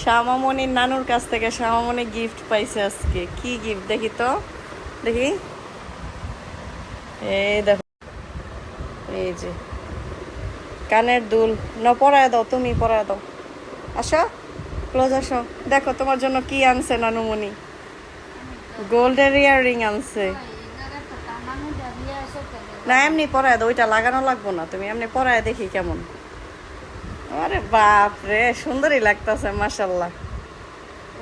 শ্যামামণির নানুর কাছ থেকে শ্যামামণি গিফট পাইছে আজকে। কি গিফট দেখি তো। দেখি। এই দেখো। এই যে। কানের দুল। না, পরায় দাও, তুমি পরায় দাও। আসো। ক্লোজ আসো। দেখো, তোমার জন্য কি আনছে নানুমণি? গোল্ডের ইয়াররিং আনছে। না, এমনি পরায় দাও, ওইটা লাগানো লাগবো না। তুমি এমনি পরায় দেখি কেমন। আরে বাপ রে সুন্দরই লাগতেছে মাসাল্লাহ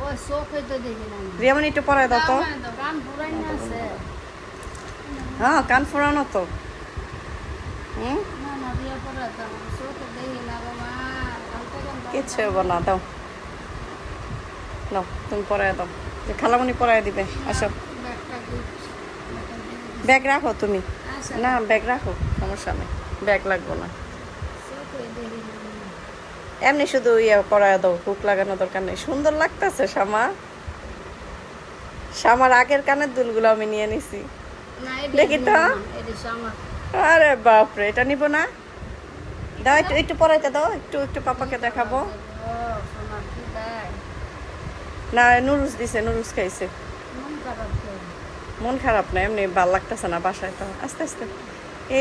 ওই চোখে তো দেখি না রিয়ামনি একটু পরায় দাও তো। কান পুরাই না আছে। হ্যাঁ কান ফোরানো তো। হুম? না না তো চোখে দেখি না বাবা কিচ্ছু হব না দাও। নাও তুমি পরায় দাও। যে খালামণি পরায় দিবে আসো। ব্যাগ রাখো তুমি। আচ্ছা। না ব্যাগ রাখো সমস্যা নেই। ব্যাগ লাগবো না। এমনি শুধু ইয়ে পরায় দাও হুক লাগানো দরকার নেই। সুন্দর লাগতেছে শ্যামা শ্যামার আগের কানের দুলগুলো আমি নিয়ে নিছি। দেখি তো। আরে বাপরে এটা নিব না? দাও একটু একটু পরাইতে দাও একটু একটু পাপাকে দেখাবো। না নুরুস দিছে নুরুস খাইছে। মন মন খারাপ না এমনি ভালো লাগতেছে না বাসায় তো। আস্তে আস্তে।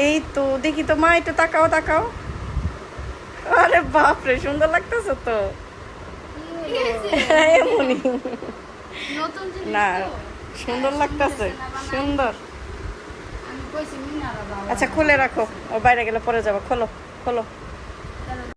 এই তো দেখি তো মা একটু তাকাও তাকাও। আরে বাপ রে সুন্দর লাগতেছে তো। কি এমনই। না সুন্দর হ্যাঁ, লাগতেছে সুন্দর। আচ্ছা খুলে রাখো। ও বাইরে গেলে পরে যাব। খোলো খোলো।